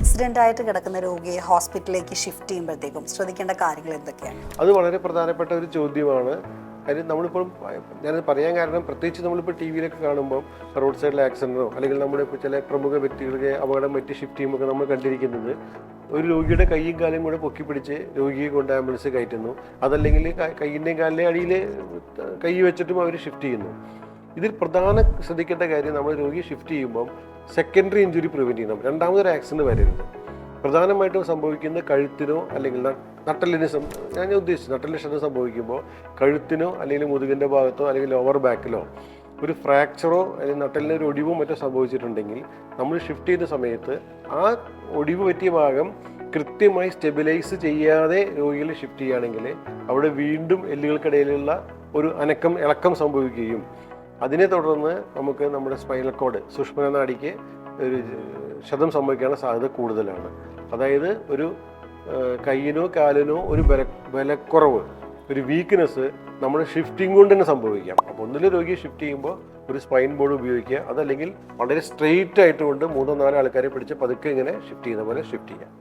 Accident ആയിട്ട് കിടക്കുന്ന രോഗിയെ ഹോസ്പിറ്റലിലേക്ക് ഷിഫ്റ്റ് ചെയ്യുമ്പോഴത്തേക്കും ശ്രദ്ധിക്കേണ്ട കാര്യങ്ങൾ എന്തൊക്കെയാണ്? അത് വളരെ പ്രധാനപ്പെട്ട ഒരു ചോദ്യമാണ്. കാര്യം നമ്മളിപ്പോൾ ഞാനത് പറയാൻ കാരണം പ്രത്യേകിച്ച് നമ്മളിപ്പോൾ ടി വിയിലൊക്കെ കാണുമ്പോൾ റോഡ് സൈഡിലെ ആക്സിഡന്റോ അല്ലെങ്കിൽ നമ്മുടെ ഇപ്പോൾ ചില പ്രമുഖ വ്യക്തികൾക്ക് അപകടം പറ്റി ഷിഫ്റ്റ് ചെയ്യുമ്പോൾ നമ്മൾ കണ്ടിരിക്കുന്നത് ഒരു രോഗിയുടെ കൈയും കാലും കൂടെ പൊക്കി പിടിച്ച് രോഗിയെ കൊണ്ട് ആംബുലൻസ് കയറ്റുന്നു. അതല്ലെങ്കിൽ കൈയിന്റെയും കാലിന്റെ അടിയിൽ കൈ വെച്ചിട്ടും അവർ ഷിഫ്റ്റ് ചെയ്യുന്നു. ഇതിൽ പ്രധാന ശ്രദ്ധിക്കേണ്ട കാര്യം നമ്മൾ രോഗിയെ ഷിഫ്റ്റ് ചെയ്യുമ്പോൾ സെക്കൻഡറി ഇഞ്ചുറി പ്രിവെന്റ് ചെയ്യണം. രണ്ടാമതൊരു ആക്സിഡന്റ് വരരുത്. പ്രധാനമായിട്ടും സംഭവിക്കുന്ന കഴുത്തിനോ അല്ലെങ്കിൽ നട്ടലിന് ഞാൻ ഉദ്ദേശിച്ചു നട്ടലിന് ക്ഷതം സംഭവിക്കുമ്പോൾ കഴുത്തിനോ അല്ലെങ്കിൽ മുതുകിന്റെ ഭാഗത്തോ അല്ലെങ്കിൽ ലോവർ ബാക്കിലോ ഒരു ഫ്രാക്ചറോ അല്ലെങ്കിൽ നട്ടലിന് ഒരു ഒടിവോ മറ്റോ സംഭവിച്ചിട്ടുണ്ടെങ്കിൽ നമ്മൾ ഷിഫ്റ്റ് ചെയ്യുന്ന സമയത്ത് ആ ഒടിവ് പറ്റിയ ഭാഗം കൃത്യമായി സ്റ്റെബിലൈസ് ചെയ്യാതെ രോഗികളെ ഷിഫ്റ്റ് ചെയ്യുകയാണെങ്കിൽ അവിടെ വീണ്ടും എല്ലുകൾക്കിടയിലുള്ള ഒരു അനക്കം ഇളക്കം സംഭവിക്കുകയും അതിനെ തുടർന്ന് നമുക്ക് നമ്മുടെ സ്പൈനൽ കോഡ് സുഷ്മന നാടിക്ക് ഒരു ക്ഷതം സംഭവിക്കാനുള്ള സാധ്യത കൂടുതലാണ്. അതായത് ഒരു കൈയിനോ കാലിനോ ഒരു ബല ബലക്കുറവ് ഒരു വീക്ക്നെസ് നമ്മുടെ ഷിഫ്റ്റിംഗ് കൊണ്ട് തന്നെ സംഭവിക്കാം. അപ്പോൾ ഒന്നിൽ രോഗിയെ ഷിഫ്റ്റ് ചെയ്യുമ്പോൾ ഒരു സ്പൈൻ ബോർഡ് ഉപയോഗിക്കുക അതല്ലെങ്കിൽ വളരെ സ്ട്രെയിറ്റ് ആയിട്ട് കൊണ്ട് മൂന്നോ നാലോ ആൾക്കാരെ പിടിച്ച് പതുക്കെ ഇങ്ങനെ ഷിഫ്റ്റ് ചെയ്യുന്ന പോലെ ഷിഫ്റ്റ് ചെയ്യാം.